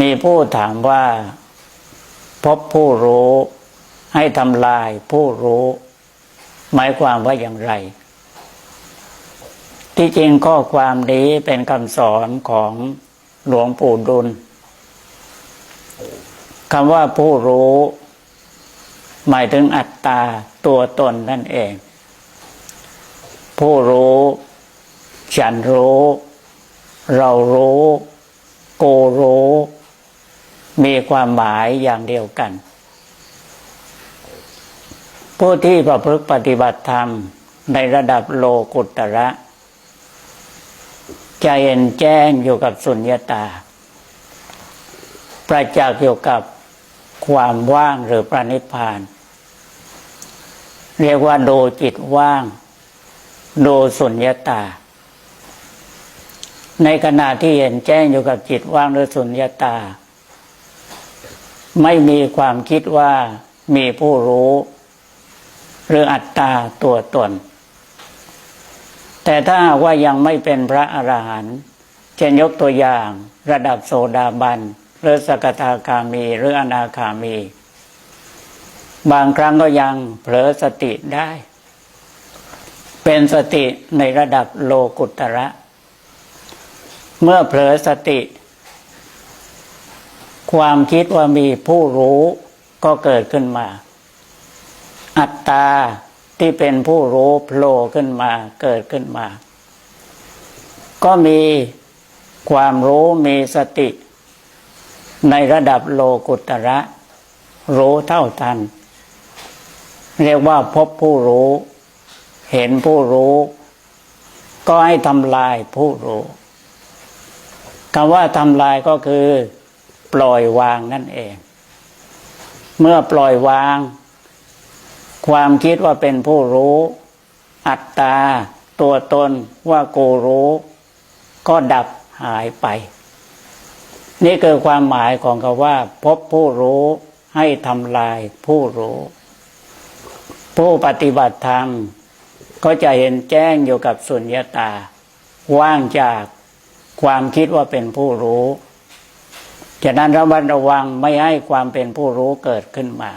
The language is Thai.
มีผู้ถามว่า พบผู้รู้ให้ทำลายผู้รู้ หมายความว่าอย่างไร ที่จริงข้อความนี้เป็นคำสอนของหลวงปู่ดุลคำว่าผู้รู้ หมายถึงอัตตาตัวตนนั่นเอง ผู้รู้ ฉันรู้ เรารู้ โกรู้ มีความหมายอย่างเดียวกัน ผู้ที่ประพฤติปฏิบัติธรรมในระดับโลกุตระใจเย็นแจ้งอยู่กับสุญญาตา ประจักษ์อยู่กับความว่างหรือประนิพพาน เรียกว่าดูจิตว่างดูสุญญาตา ในขณะที่เห็นแจ้งอยู่กับจิตว่างหรือสุญญาตา ไม่มีความคิดว่ามีผู้รู้ หรืออัตตาตัวตน แต่ถ้าว่ายังไม่เป็นพระอรหันต์เช่นยกตัวอย่างระดับโสดาบันหรือสกทาคามี หรืออนาคามี บางครั้งก็ยังเผลอสติได้ เป็นสติในระดับโลกุตระ เมื่อเผลอสติ ความคิดว่ามีผู้รู้ก็เกิดขึ้นมา อัตตาที่เป็นผู้รู้โผล่ขึ้นมาเกิดขึ้นมา ก็มีความรู้มีสติ ในระดับโลกุตระ รู้เท่าทัน เรียกว่าพบผู้รู้ เห็นผู้รู้ ก็ให้ทำลายผู้รู้คำว่าทำลายก็คือ ปล่อยวางนั่นเอง เมื่อปล่อยวาง ความคิดว่าเป็นผู้รู้ อัตตา ตัวตนว่ากูรู้ ก็ดับหายไป นี่คือความหมายของคำว่า พบผู้รู้ให้ทำลายผู้รู้ ผู้ปฏิบัติธรรมก็จะเห็นแจ้งอยู่กับสุญญตา ว่างจากความคิดว่าเป็นผู้รู้ ฉะนั้นระมัดระวังไม่ให้ความเป็นผู้รู้เกิดขึ้นมา